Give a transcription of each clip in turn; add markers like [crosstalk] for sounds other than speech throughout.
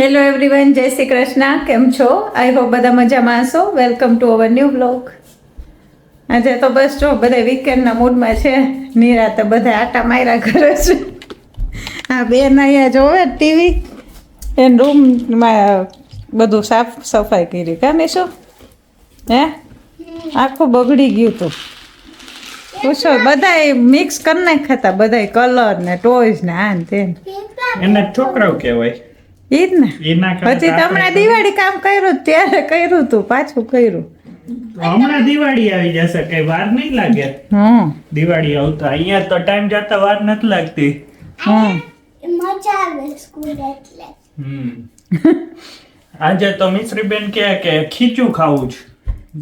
Hello everyone જય શ્રી કૃષ્ણ કેમ છો આઈ હોપ બધા મજામાં હશો. Welcome to our new blog આજે તો બસ જો બધા વીકેન્ડના મૂડમાં છે. નિરાતે બધા આટા માર્યા કરે છે. આ બેન અહીંયા જોવે ટીવી એન રૂમમાં બધું સાફ સફાઈ કરી. કામે શું હે? આખું બગડી ગયું હતું પૂછો, બધાય મિક્સ કરી નાખ્યા હતા બધાય કલર ને ટોયસ ને આ ને તે. એને છોકરાઓ કહેવાય. ઈ જ ને પછી હમણાં દિવાળી કામ કર્યું ત્યારે કર્યું તું પાછું કર્યું. હમણાં દિવાળી આવી જશે કઈ વાર નહીં લાગે? હમ. દિવાળી આવતા અહીંયા તો ટાઈમ જતા વાર નથી લાગતી. હમ. મજા આવે સ્કૂલ એટલે. હમ. આજે તો મિશ્રીબેન બેન કે ખીચું ખાવું છે.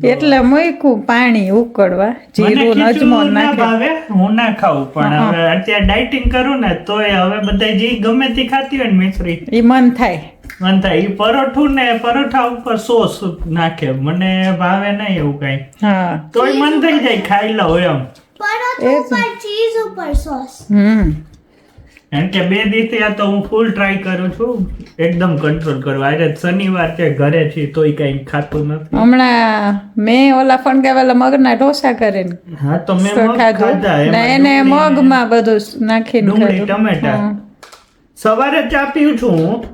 એટલે મૂક્યું પાણી ઉકળવા જીરું અજમો નાખે હું ના ખાઉં પણ હવે અત્યારે ડાયટિંગ કરું ને તોય હવે બધા જે ગમે તે ખાતી હોય ને મિશ્રી એ મન થાય. મન થાય. એ પરોઠું ને પરોઠા ઉપર સોસ નાખે. મને ભાવે નહીં એવું કઈ. હા. તોય મન થઈ જાય ખાઈ લઉં એમ. પરોઠા ઉપર ચીઝ ઉપર સોસ. હમ. કારણ કે બે દિવસથી આ તો હું ફૂલ ટ્રાય કરું છું. એકદમ કંટ્રોલ કરવા આજે શનિવાર કે ઘરે છે તોય કઈ ખાતું નથી. હમણાં મેં ઓલા ફણગાવેલા મગના ઢોસા કરે હા તો મેં મગ ખાધા. ને એને મગમાં બધું નાખીને ડુંગળી ટમેટા. સવારે ચા પીઉં છું. હું.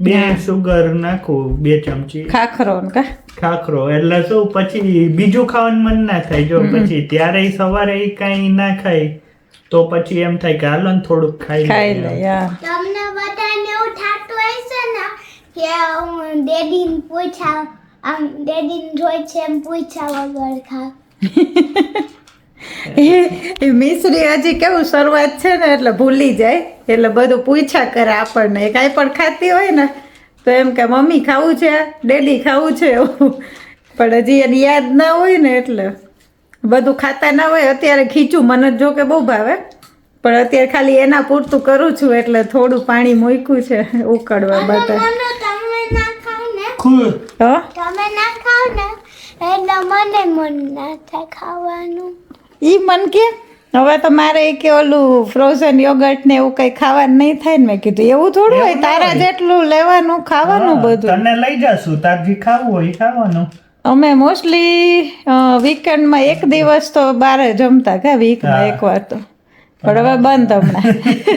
બે સુગર નાખું બે ચમચી. ખાખરો કા? ખાખરો. એટલે શું પછી બીજું ખાવાનું મન ના થાય. જો પછી ત્યારે સવારે કઈ ના ખાય. તો પછી એમ થાય કે હાલો ને થોડુંક ખાઈ ખાઈ લે તમને બધાને એવું થતું હશે ને કે હું ડેડીને પૂછા આમ ડેડીને જોઈ છે એમ પૂછા વગર ખા. [laughs] એ મિશ્રી હજી કેવું શરૂઆત છે ને એટલે ભૂલી જાય. એટલે બધું પૂછ્યા કરે આપણને. એ કાંઈ પણ ખાતી હોય ને તો એમ કે મમ્મી ખાવું છે ડેડી ખાવું છે. એવું [laughs] પણ હજી એને યાદ ના હોય ને એટલે. બધું ખાતા ના હોય અત્યારે ખીચું મને જ કે બહુ ભાવે. પણ અત્યારે ખાલી એના પૂરતું કરું છું એટલે થોડું પાણી મૂક્યું છે ઉકળવા માટે ઈ મન કે? હવે તો મારે કે ઓલું ફ્રોઝન યોગર્ટ ને એવું કઈ ખાવાનું નહીં થાય ને મેં કીધું. એવું થોડું હોય તારા જેટલું લેવાનું ખાવાનું બધું. તને લઈ જાશું તારજી ખાવું હોય ખાવાનું. અમે મોસ્ટલી વીકેન્ડમાં એક દિવસ. તો બહાર જમતા કે વીકમાં. એક વાર તો. પણ હવે બંધ હમણાં.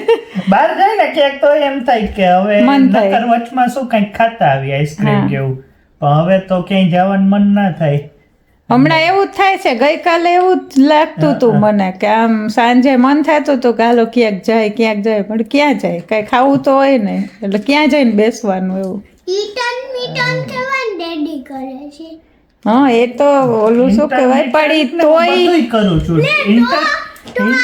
[laughs] બહાર જાય ને ક્યાંક તો એમ થાય કે હવે મન થાય. નકર વચમાં શું કંઈક ખાતા આવી આઈસ્ક્રીમ જેવું. પણ હવે તો ક્યાંય જવાનું મન ના થાય. હમણાં એવું જ થાય છે. ગઈકાલે એવું જ લાગતું હતું મને કે આમ સાંજે મન થતું હતું કે હાલો ક્યાંક જાય ક્યાંક જાય. પણ ક્યાં જાય? કઈ ખાવું તો હોય ને. એટલે ક્યાં જઈને બેસવાનું એવું. ઈટન મીટન કહેવાય ડેડી કરે છે. હા એ તો ઓલું શું કહેવાય? પડી ને તોય કરું છું. ને.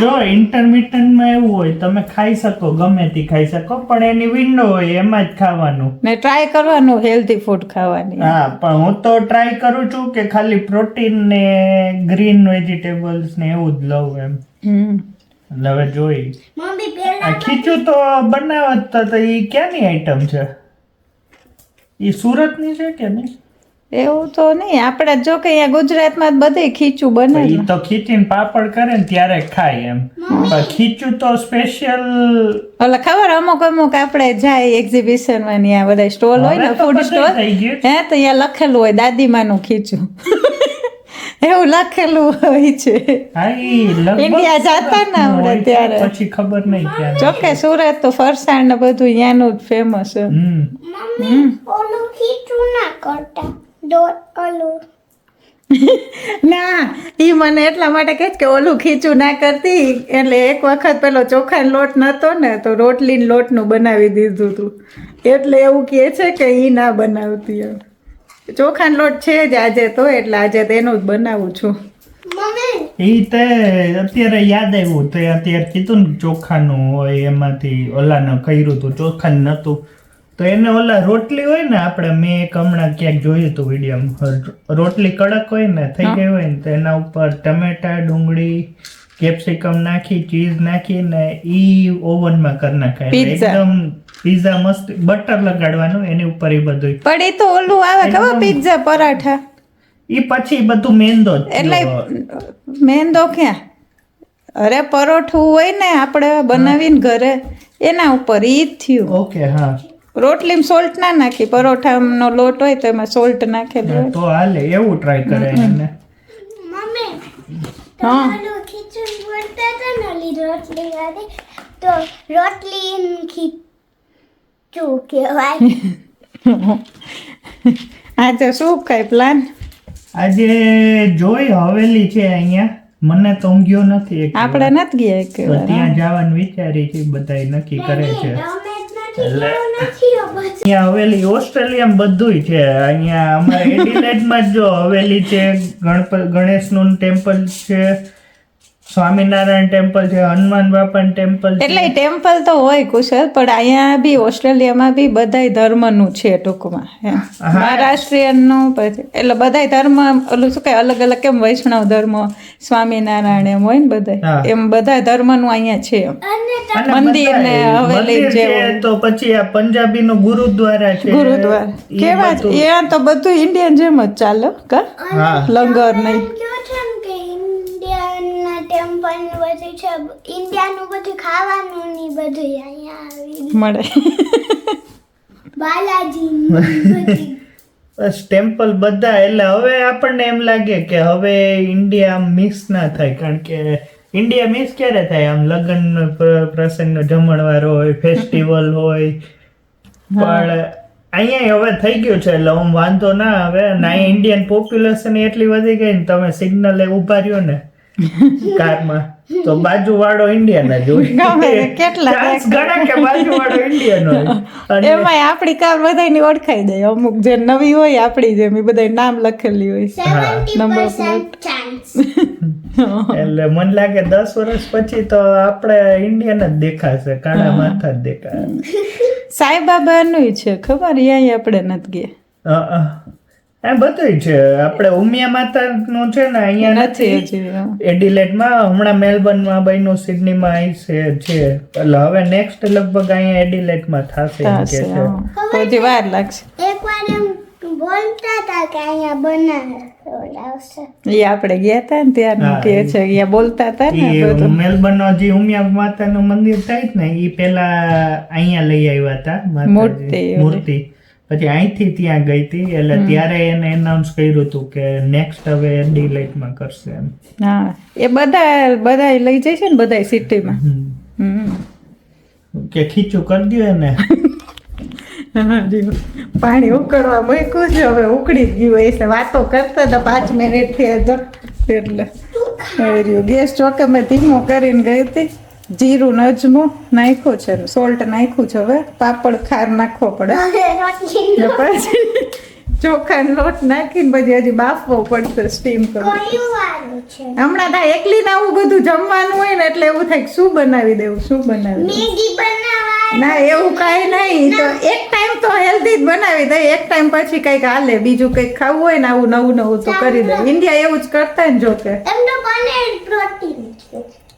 જો ઇન્ટરમિટન્ટમાં એવું હોય તમે ખાઈ શકો ગમે તે ખાઈ શકો પણ એની વિન્ડો હોય એમાં જ ખાવાનું. ને ટ્રાય કરવાનું હેલ્ધી ફૂડ ખાવાની. હા પણ હું તો ટ્રાય કરું છું કે ખાલી પ્રોટીન ને ગ્રીન વેજીટેબલ્સ ને એવું જ લઉં એમ. હમ. એટલે હવે જોઈ. આ ખીચું તો બનાવત તો તો એ ક્યાંની આઈટમ છે? એ સુરતની છે કે નહીં? એવું તો નહીં. આપણે જો કે અહીંયા ગુજરાતમાં જ બધે ખીચું બને એ તો ખીચીને પાપડ કરે ને ત્યારે ખાય એમ. પણ ખીચું તો સ્પેશિયલ ઓલા ખબર અમુક અમુક આપણે જાય એક્ઝિબિશનમાં ત્યાં બધા સ્ટોલ હોય ને ફૂડ સ્ટોલ હે તો અહીંયા લખેલું હોય દાદીમાનું ખીચું. [laughs] એવું લખેલું હોય છે. ઈ ઇન્ડિયા જાતા ને આપણે ત્યારે. પછી ખબર નહીં જોકે જો સુરત તો ફરસાણ ને બધું અહીંયાનું જ ફેમસ છે. હમ. ઓલું ખીચું ના કરતા. ઓલું [laughs] ના એ મને એટલા માટે કહે કે ઓલું ખીચું ના કરતી. એટલે એક વખત પેલો ચોખાનો લોટ નહોતો ને તો રોટલી લોટનું બનાવી દીધું હતું એટલે એવું કહે છે કે એ ના બનાવતી એમ. ચોખાનો લોટ છે જ આજે તો એટલે આજે તેનું જ બનાવું છું. એ તે અત્યારે યાદ આવ્યું તે અત્યારે કીધું ને ચોખાનું હોય એમાંથી ઓલાને કર્યું હતું ચોખાનું નતું. તો એને ઓલા રોટલી હોય ને આપણે મેં એક હમણાં ક્યાંક જોયું હતું વીડિયો રોટલી કડક હોય ને થઈ ગઈ હોય ને તો એના ઉપર ટમેટા ડુંગળી કેપ્સિકમ નાખી ચીઝ નાખીને ઈ ઓવનમાં કરી નાખાય. એકદમ પીઝા મસ્ત બટર લગાડવાનું એની ઉપર એ બધું પણ એ તો ઓલું આવે ખબર પીઝા પરાઠા? ઈ પછી બધું મેંદો એટલે મેંદો ક્યાં? અરે પરોઠું હોય ને આપણે બનાવીને ઘરે એના ઉપર ઈ થયું. ઓકે હા. રોટલીમાં સોલ્ટ ના નાખી પરોઠાનો લોટ હોય તો એમાં સોલ્ટ નાખે તો હાલે એવું ટ્રાય કરે એને. મમ્મી હા. ખીચડી બોલતા હતા ને ઓલી રોટલી વાળી તો રોટલી ખીચું કહેવાય. [laughs] આજે શું કાંઈ પ્લાન આજે જોઈ હવેલી છે અહીંયા. મને તો ઊંઘ્યો નથી આપણે નથી ગયા એક ત્યાં જવાનું વિચારી છે બધા નક્કી કરે છે. એટલે- બધું. હવેલી ઓસ્ટ્રેલિયામાં બધુંય છે અહીંયા અમારે એડિલેડમાં જ જો હવેલી છે ગણપત ગણેશનું ટેમ્પલ છે સ્વામિનારાયણ ટેમ્પલ છે હનુમાન બાપાનું ટેમ્પલ એટલે ટેમ્પલ તો હોય કુશલ પણ અહીંયા બી ઓસ્ટ્રેલિયામાં બી બધાય ધર્મનું છે ટૂંકમાં. મહારાષ્ટ્રીયનનું પછી એટલે બધાય ધર્મ ઓલું શું કહે અલગ અલગ કેમ વૈષ્ણવ ધર્મ સ્વામિનારાયણ એમ હોય ને બધા એમ બધા ધર્મનું અહીંયા છે મંદિર ને બધાય હવેલી છે તો પછી આ પંજાબીનું ગુરુદ્વારા છે. ગુરુદ્વાર. કેવા એ ત્યાં તો બધું ઇન્ડિયન જેમ જ ચાલે કા? લંગર નહીં એમ કહો છો ને કે ઇન્ડિયાના ટેમ્પલ ને બધું છે. ઇન્ડિયાનું બધું ખાવાનું ને બધું અહીંયા આવી મળે. બાલાજી [laughs] બસ ટેમ્પલ બધા એટલે હવે આપણને એમ લાગે કે હવે ઇન્ડિયા મિસ ના થાય કારણ કે ઇન્ડિયા મિસ ક્યારે થાય? આમ લગ્ન પ્રસંગ જમણવાર હોય [laughs] ફેસ્ટિવલ હોય પણ અહીંયા હવે થઈ ગયું છે એટલે આમ વાંધો ના આવે. અને અહીંયા ઇન્ડિયન પોપ્યુલેશન એટલી વધી ગઈ ને તમે સિગ્નલે ઊભા રહ્યો ને [laughs] કારમાં. તો બાજુ વાળો ઇન્ડિયન જ હોય. [laughs] કેટલા ઘણા કે બાજુ વાળો ઇન્ડિયન એમાંય આપણી કાર બધાની ઓળખાઈ જાય. અમુક જે નવી હોય આપણી જેમ એ બધા નામ લખેલી હોય. નંબર ચાન્સ [laughs] એટલે મને લાગે દસ વર્ષ પછી તો આપણે ઇન્ડિયન જ દેખાશે કાળા માથા જ દેખાશે. સાંઈબાબાનું છે ખબર? અહીંયા આપણે નથી ગયા. આ બધું છે. આપણે ઉમિયા માતાનું છે ને અહીંયા નથી. એડિલેટમાં હમણાં મેલબર્નમાં બન્યું સિડનીમાં આવી છે છે. એટલે હવે નેક્સ્ટ લગભગ અહીંયા એડિલેટમાં થશે એમ કે થશે, છે હજી વાર લાગશે. એકવાર એમ બોલતા હતા કે અહીંયા બનાવશે એ આપણે ગયા હતા ને ત્યારનું કે છે અહીંયા બોલતા હતા ને બધું. જે ઉમિયા માતાનું મંદિર થાય ને એ પેલા અહીંયા લઈ આવ્યા હતા. મૂર્તિ મૂર્તિ. પછી અહીંથી ત્યાં ગઈ હતી એટલે ત્યારે એને એનાઉન્સ કર્યું હતું કે નેક્સ્ટ હવે ડીલાઇટમાં કરશે એમ. હા એ બધા બધા લઈ જાય છે ને બધા સિટીમાં? કે ખીચું કરી દો એને. પાણી ઉકળવા મૂક્યું છે હવે ઉકળી જ ગયું એટલે વાતો કરતા હતા પાંચ મિનિટથી એટલે ગેસ ચોકે મેં ધીમો કરીને ગઈ હતી. જીરું નજમો નાખ્યું છે સોલ્ટ નાખ્યું છે હવે. પાપડ ખાર નાખવો પડે. પછી ચોખા લોટ નાખીને પછી હજી બાફવો પડશે સ્ટીમ કરવું. હમણાં થાય એકલી ને આવું બધું જમવાનું હોય ને એટલે એવું થાય શું બનાવી દેવું શું બનાવી ના એવું કાંઈ નહીં. તો એક ટાઈમ તો હેલ્ધી જ બનાવી દે. એક ટાઈમ પછી કંઈક હાલે બીજું કંઈક ખાવું હોય ને આવું નવું નવું તો કરી દે. ઇન્ડિયા એવું જ કરતા ને તો પનીર પ્રોટીન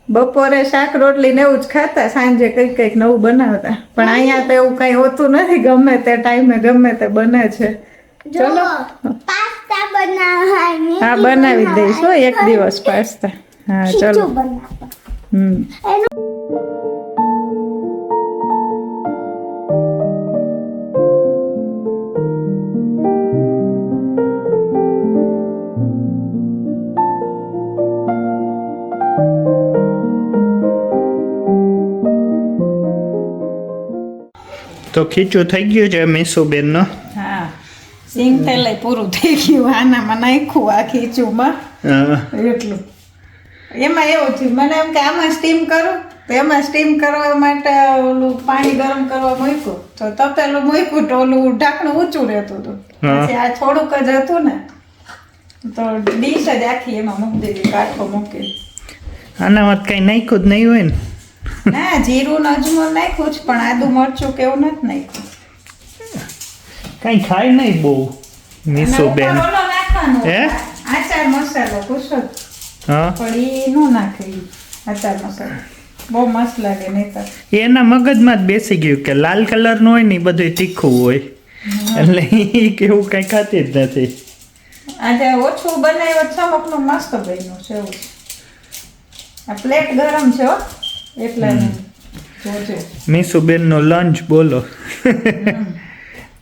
બપોરે શાક રોટલી ને એવું જ ખાતા સાંજે કંઈક કંઈક નવું બનાવતા. પણ અહીંયા તો એવું કઈ હોતું નથી ગમે તે ટાઈમે ગમે તે બને છે. ચલો. પાસ્તા હા બનાવી દઈશું એક દિવસ પાસ્તા. હા ચલો. હમ. ખીચું થઈ ગયું છે મીસુબેનનો. હા સિંગ તેલ પૂરું થઈ ગયું આનામાં નાખ્યું આ ખીચુમાં. એટલું. એમાં એવું થયું મને એમ કે આમાં સ્ટીમ કરું તો એમાં સ્ટીમ કરવા માટે ઓલું પાણી ગરમ કરવા મૂક્યું. તો તપેલું મૂક્યું તો ઓલું ઢાંકણું ઊંચું રહેતું હતું. પછી આ થોડુંક જ હતું ને તો ડીશ જ આખી એમાં મૂકી દીધી કાઠો મૂકી. આનામાં કઈ નાખ્યું જ નહીં હોય ને. ના જીરું અજમો નાખ્યું છે પણ આદુ મરચું કે એવું નથી નાખ્યું. કઈ ખાય નહીં બહુ મીસો નાખવાનો. હે? આચાર મસાલો કુશો હા? પણ એ નો નાખે આચાર મસાલો. બહુ મસ્ત લાગે નહીં એના મગજમાં જ બેસી ગયું કે લાલ કલરનું હોય ને બધું તીખું હોય. એટલે એ કેવું કઈ ખાતી જ નથી. આજે ઓછું બનાવ્યો ચમકનું મસ્ત બન્યું છે એવું આ પ્લેટ ગરમ છે હો. એટલે. જોજો. મીસુબેન નો લંચ બોલો.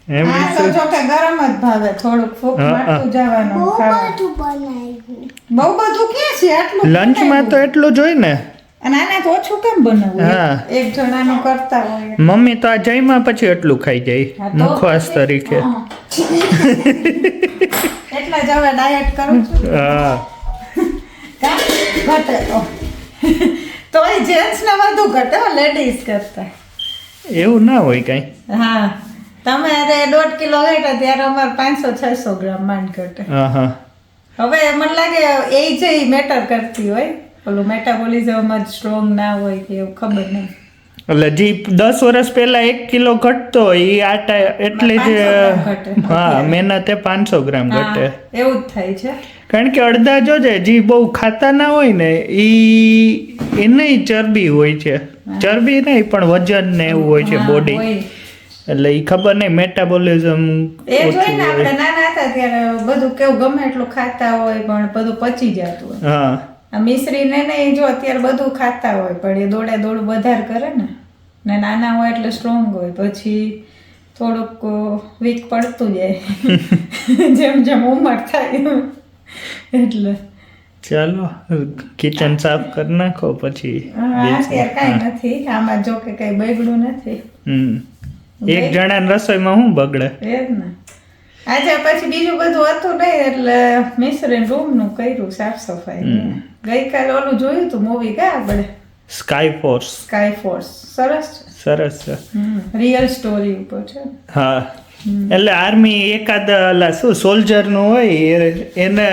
એમ તો જો કે ગરમ જ ભાવે થોડુંક ફૂક. મારતું જવાનું બહુ બધું બનાવ્યું. બહુ બધું ક્યાં છે? આટલું લંચમાં તો એટલું જોઈ ને. અને આને તો ઓછું કેમ બનાવવું? હા. એક જણાનું કરતા હોય. મમ્મી તો આ જઈમાં પછી એટલું ખાઈ જાય. મુખવાસ તરીકે. એટલા એટલે જ હવે ડાયટ કરું છું. હા. [laughs] ઘટે તો. તો એ જેન્ટ્સ ને વધુ ઘટે લેડીઝ કરતા. એવું ના હોય કઈ. હા તમે અરે દોઢ કિલો ઘટ્યા ત્યારે અમારે પાંચસો છસો ગ્રામ માંડ ઘટે. હવે મને લાગે એ જે મેટર કરતી હોય ઓલું મેટાબોલિઝમ જ સ્ટ્રોંગ ના હોય કે એવું ખબર નહીં. એટલે જે દસ વર્ષ પહેલા એક કિલો ઘટતો એ આ એટલે જ 500 ગ્રામ ઘટે. હા મહેનતે પાંચસો ગ્રામ ઘટે. એવું જ થાય છે. કારણ કે અડધા જોજે જે બહુ ખાતા ના હોય ને ઈ એને ચરબી હોય છે. ચરબી નહીં પણ વજન ને એવું હોય છે બોડી એટલે ઈ ખબર નહીં મેટાબોલિઝમ એ જોઈને આપણે નાના હતા ત્યારે બધું કેવું ગમે એટલું ખાતા હોય પણ બધું પચી જતું હોય. હા. મિશ્રીને નહીં જો અત્યારે બધું ખાતા હોય પણ એ દોડે દોડું વધારે કરે ને. ને નાના હોય એટલે સ્ટ્રોંગ હોય. પછી થોડુંક વીક પડતું જાય. [laughs] જેમ જેમ ઉંમર થાય. એટલે. ચાલો કિચન સાફ કરી નાખો પછી કાંઈ નથી. આમાં જો કે કઈ બગડ્યું નથી. એક જણા રસોઈમાં શું બગડે? એ જ ને. આજે પછી બીજું બધું હતું નહીં એટલે મિશ્રીને રૂમનું કર્યું સાફ સફાઈ. ગઈકાલે ઓલું જોયું હતું મૂવી ગયા આપણે? સ્કાય ફોર્સ સ્કાય ફોર્સ સરસ છે. સરસ છે. રિયલ સ્ટોરી ઉપર છે. હા. એટલે આર્મી એકાદ શું સોલ્જરનું હોય એને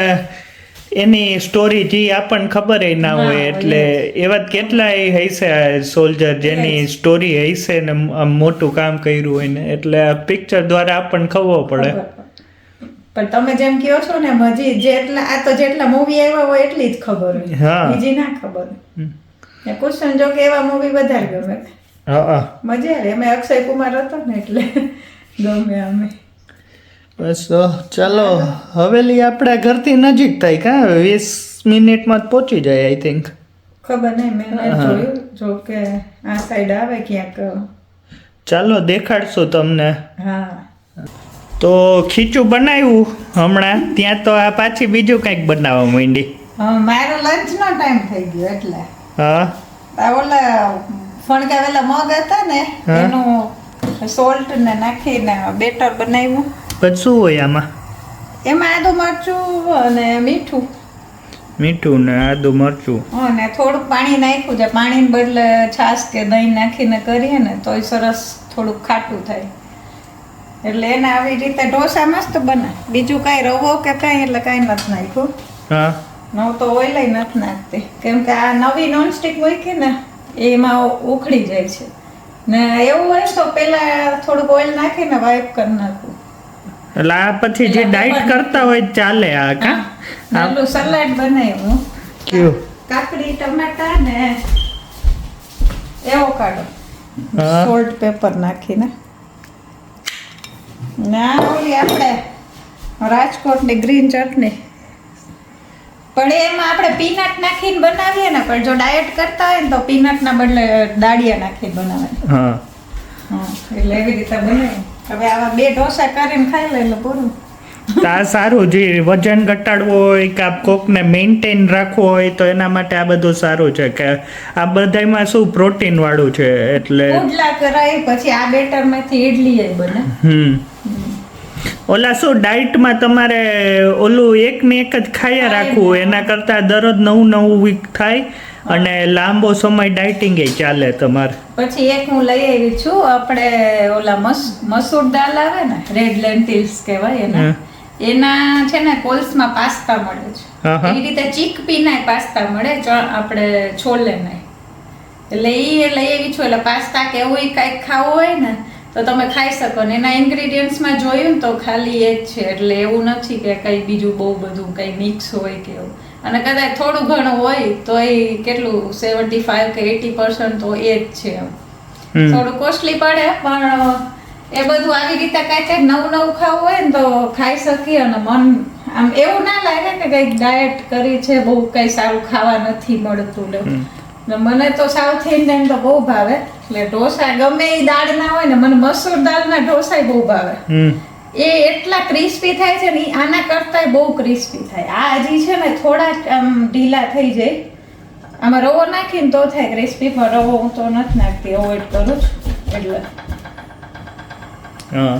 એની સ્ટોરી જે આપણને ખબર ના હોય એટલે એવા કેટલાય હૈસે સોલ્જર જેની સ્ટોરી હૈસે ને આમ મોટું કામ કર્યું હોય ને એટલે પિક્ચર દ્વારા આપણને ખબર પડે. પણ તમે જેમ કહો છો ને મજી જેટલા આ તો જેટલા મૂવી આવ્યા હોય એટલી જ ખબર હોય. બીજી ના ખબર ને કુશન જો કે એવા મૂવી વધારે ગમે. મજા આવે. અમે અક્ષય કુમાર હતો ને એટલે ગમે અમે. બસ ચાલો. હવેલી આપણા ઘરથી નજીક થાય કા વીસ મિનિટમાં જ પહોંચી જાય આઈ થિંક ખબર નહીં મેં જોયું. જો કે આ સાઈડ આવે ક્યાંક. ચાલો દેખાડશું તમને. હા. તો ખીચું બનાવ્યું હમણાં. ત્યાં તો આ પાછી બીજું કંઈક બનાવવા માંડી. મારો લંચનો ટાઈમ થઈ ગયો એટલે. હા. ઓલા ફણગાવેલા મગ હતા ને એનું સોલ્ટ ને નાખીને બેટર બનાવ્યું. પછી શું હોય આમાં? એમાં આદુ મરચું અને મીઠું. મીઠું ને આદુ મરચું. અને થોડુંક પાણી નાખ્યું છે. પાણીને બદલે છાશ કે દહીં નાખીને કરીએ ને તોય સરસ થોડુંક ખાટું થાય. એટલે એને આવી રીતે ઢોસા મસ્ત બને. બીજું કાંઈ રવો કે કાંઈ એટલે કાંઈ નથી નાખ્યું. હા. નવ તો ઓઈલ નથી નાખતી. કેમ કે આ નવી નોનસ્ટિક મૂકી ને એમાં ઉખડી જાય છે. ને એવું હોય તો પેલા થોડુંક ઓઇલ નાખીને વાઇપ કરી નાખું. એટલે આ પછી જે ડાયટ કરતા હોય ચાલે આ કા? નાનું સલાડ બનાવ્યું. કયું કાકડી ટમાટા ને એવો કાઢો સોલ્ટ પેપર નાખીને. ને ઓલી આપણે રાજકોટની ગ્રીન ચટણી. પણ એમાં આપણે પીનટ નાખીને બનાવીએ ને પણ જો ડાયટ કરતા હોય ને તો પીનટના બદલે દાળિયા નાખીને બનાવે. હા. એટલે એવી રીતે બનાવી હવે આવા બે ઢોસા કરીને ખાઈ લે એટલે પૂરું. તો આ સારું જે વજન ઘટાડવું હોય કે આપ કોકને મેન્ટેન રાખવું હોય તો એના માટે આ બધું સારું છે કે આ બધામાં શું પ્રોટીન વાળું છે એટલે કરાય પછી આ બેટરમાંથી ઇડલી બને. હમ. ઓલા શું ડાયટમાં તમારે ઓલું એક ને એક જ ખાયા રાખવું એના કરતાં દરરોજ નવું નવું વીક થાય અને લાંબો સમય ડાયટિંગ એ ચાલે તમારે. પછી એક હું લઈ આવી છું. આપણે ઓલા મસ મસૂર દાલ આવે ને રેડ લેન્ટિલ્સ કહેવાય એના એના છે ને કોલ્સમાં પાસ્તા મળે છે. એવી રીતે ચીક પીનાય પાસ્તા મળે આપણે છોલે નાય એટલે એ લઈ આવી છું. એટલે પાસ્તા કે એવું કાંઈક ખાવું હોય ને તો તમે ખાઈ શકો ને એના ઇન્ગ્રીડિયન્ટ્સમાં જોયું તો ખાલી એ જ છે. એટલે એવું નથી કે કંઈ બીજું બહુ બધું કંઈ મિક્સ હોય કે એવું. અને કદાચ થોડું ઘણું હોય તો એ કેટલું સેવન્ટી ફાઈવ કે એટી પર્સન્ટ તો એ જ છે એમ. થોડું કોસ્ટલી પડે પણ એ બધું આવી રીતે કાંઈક નવું નવું ખાવું હોય ને તો ખાઈ શકીએ અને મન આમ એવું ના લાગે કે કંઈક ડાયટ કરી છે બહુ કંઈ સારું ખાવા નથી મળતું ને મને તો સાઉથ ઇન્ડિયન તો બહુ ભાવે. એટલે ઢોસા ગમે એ દાળના હોય ને મને મસૂર દાળના ઢોસા બહુ ભાવે. એ એટલા ક્રિસ્પી થાય છે ને આના કરતાંય બહુ ક્રિસ્પી થાય. આ હજી છે ને થોડા આમ ઢીલા થઈ જાય. આમાં રવો નાખીને તો થાય ક્રિસ્પી પણ રવો હું તો નથી નાખતી અવોઈડ કરું છું. એટલે. હા.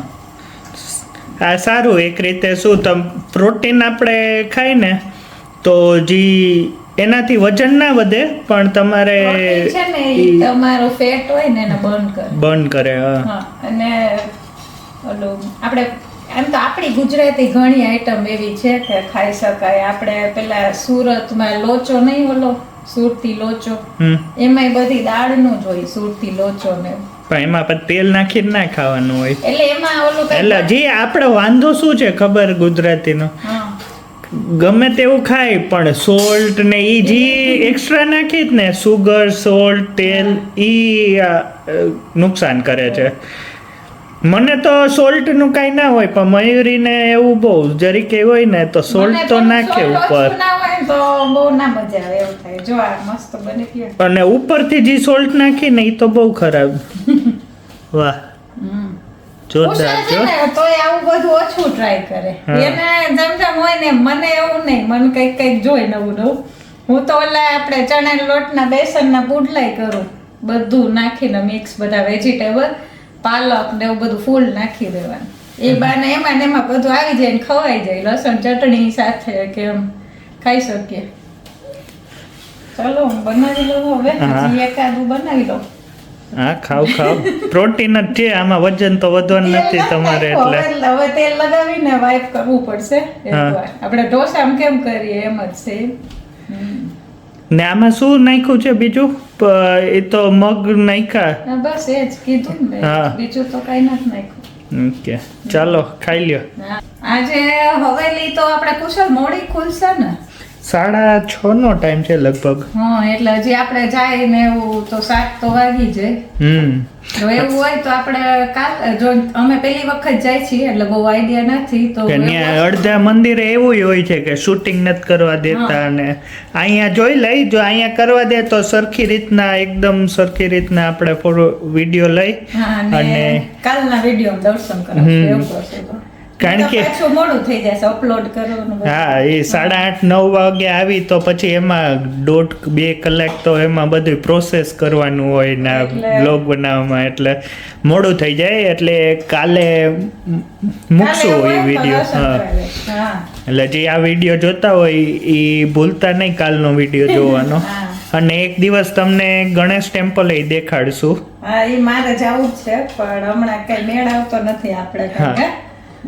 આ સારું એક રીતે શું તમ પ્રોટીન આપણે ખાઈ ને તો જી એનાથી વજન ના વધે પણ તમારે છે ને તમારો ફેટ હોય ને એને બર્ન કરે. બર્ન કરે હા. અને ઓલું આપણે એમ તો આપણી ગુજરાતી ઘણી આઈટમ એવી છે કે ખાઈ શકાય. આપણે પેલા સુરતમાં લોચો નહીં ઓલો સુરતી લોચો? એમાંય બધી દાળનું જ હોય સુરતી લોચો ને. એમાં પણ એમાં તેલ નાખીને ના ખાવાનું હોય. એટલે એમાં ઓલું એટલે જે આપણે વાંધો શું છે ખબર ગુજરાતીનો? ગમે તેવું ખાય પણ સોલ્ટ ને એ જે એક્સ્ટ્રા નાખી ને સુગર સોલ્ટ તેલ એ નુકસાન કરે છે. મને તો સોલ્ટનું કાંઈ ના હોય પણ મયુરીને એવું બહુ જરીકે હોય ને તો સોલ્ટ તો નાખે ઉપર. અને ઉપરથી જે સોલ્ટ નાખી ને એ તો બહુ ખરાબ. [laughs] વાહ. જોરદાર જો તોય આવું બધું ઓછું ટ્રાય કરે. એને જેમ જેમ હોય ને મને એવું નહીં મને કંઈક કંઈક જોઈ નવું નવું. હું તો ઓલા આપણે ચણા લોટના બેસનના પુડલાય કરું. બધું નાખીને મિક્સ બધા વેજીટેબલ પાલક ને એવું બધું ફૂલ નાખી દેવાનું. એ બાને એમાં ને એમાં બધું આવી જાય ને ખવાઈ જાય. લસણ ચટણી સાથે કે એમ ખાઈ શકીએ. ચલો હું બનાવી લઉં હવે. એકાદું બનાવી લઉં. હા ખાવ ખાવ પ્રોટીન જ છે આમાં વજન તો વધવાનું નથી તમારે એટલે. હવે તેલ લગાવીને વાઇફ કરવું પડશે આપણે ઢોસા આમ કેમ કરીએ એમ જ છે. ને આમાં શું નાખ્યું છે બીજું? એ તો મગ નાખ્યા. બસ એ જ કીધું ને. બીજું તો કઈ નથી નાખ્યું. ઓકે ચાલો ખાઈ લ્યો. આજે હવેલી તો આપણે કુશળ મોડી ખુલશે ને. સાડા છ નો ટાઈમ છે લગભગ. હા એટલે હજી આપણે જાય ને એવું તો સાત તો વાગી જાય. હમ. જો એવું હોય તો આપણે કાલ જો અમે પેલી વખત જાય છીએ એટલે બહુ આઈડિયા નથી તો અડધા મંદિરે એવું હોય છે કે શૂટિંગ નથી કરવા દેતા અને અહીંયા જોઈ લઈ જો અહીંયા કરવા દે તો સરખી રીતના એકદમ સરખી રીતના આપણે ફોટો વીડિયો લઈ અને કાલના વીડિયો દર્શન તો. કારણ કે- મોડું થઈ જશે અપલોડ કરવાનું હા એ સાડા આઠ નવ વાગે આવી તો પછી એમાં દોઢ બે કલાક તો એમાં બધું પ્રોસેસ કરવાનું હોય ને બ્લોગ બનાવવામાં એટલે મોડું થઈ જાય એટલે કાલે મૂકશું એ વીડિયો હા. એટલે જે આ વીડિયો જોતા હોય એ ભૂલતા નહીં કાલનો વીડિયો [laughs] જોવાનો. અને એક દિવસ તમને ગણેશ ટેમ્પલ એ દેખાડશું. હા એ મારે જવું જ છે પણ હમણાં કઈ મેળ આવતો નથી આપણે હા.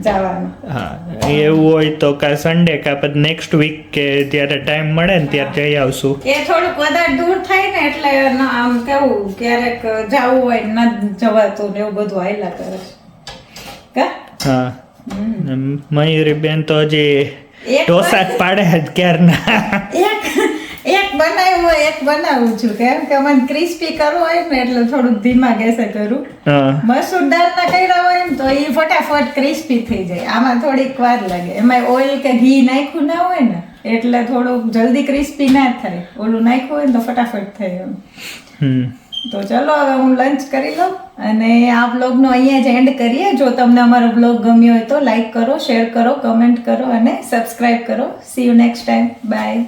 જવાનું. હા એવું હોય તો કા સન્ડે કા પછી નેક્સ્ટ વીક કે જ્યારે ટાઈમ મળે ને ત્યારે જઈ આવશું. એ થોડુંક વધારે દૂર થાય ને એટલે આમ કેવું ક્યારેક જવું હોય ન જવાતું ને એવું બધું આવેલા કરે કા? હા. મયુરી બેન તો હજી ઢોસા જ પાડે જ ક્યારના. બનાવ્યું હોય એક બનાવું છું. કેમ કે મને ક્રિસ્પી કરવું હોય ને એટલે થોડુંક ધીમા ગેસે કરું. મસૂર દાળ ના કર્યા હોય ને તો એ ફટાફટ ક્રિસ્પી થઈ જાય. આમાં થોડીક વાર લાગે. એમાં ઓઇલ કે ઘી નાખ્યું ના હોય ને એટલે થોડુંક જલ્દી ક્રિસ્પી ના થાય. ઓલું નાખ્યું હોય ને તો ફટાફટ થાય એમ. હમ. તો ચલો હવે હું લંચ કરી લઉં અને આ બ્લોગનો અહીંયા જ એન્ડ કરીએ. જો તમને અમારો બ્લોગ ગમ્યો હોય તો લાઈક કરો શેર કરો કમેન્ટ કરો અને સબસ્ક્રાઈબ કરો. See you next time bye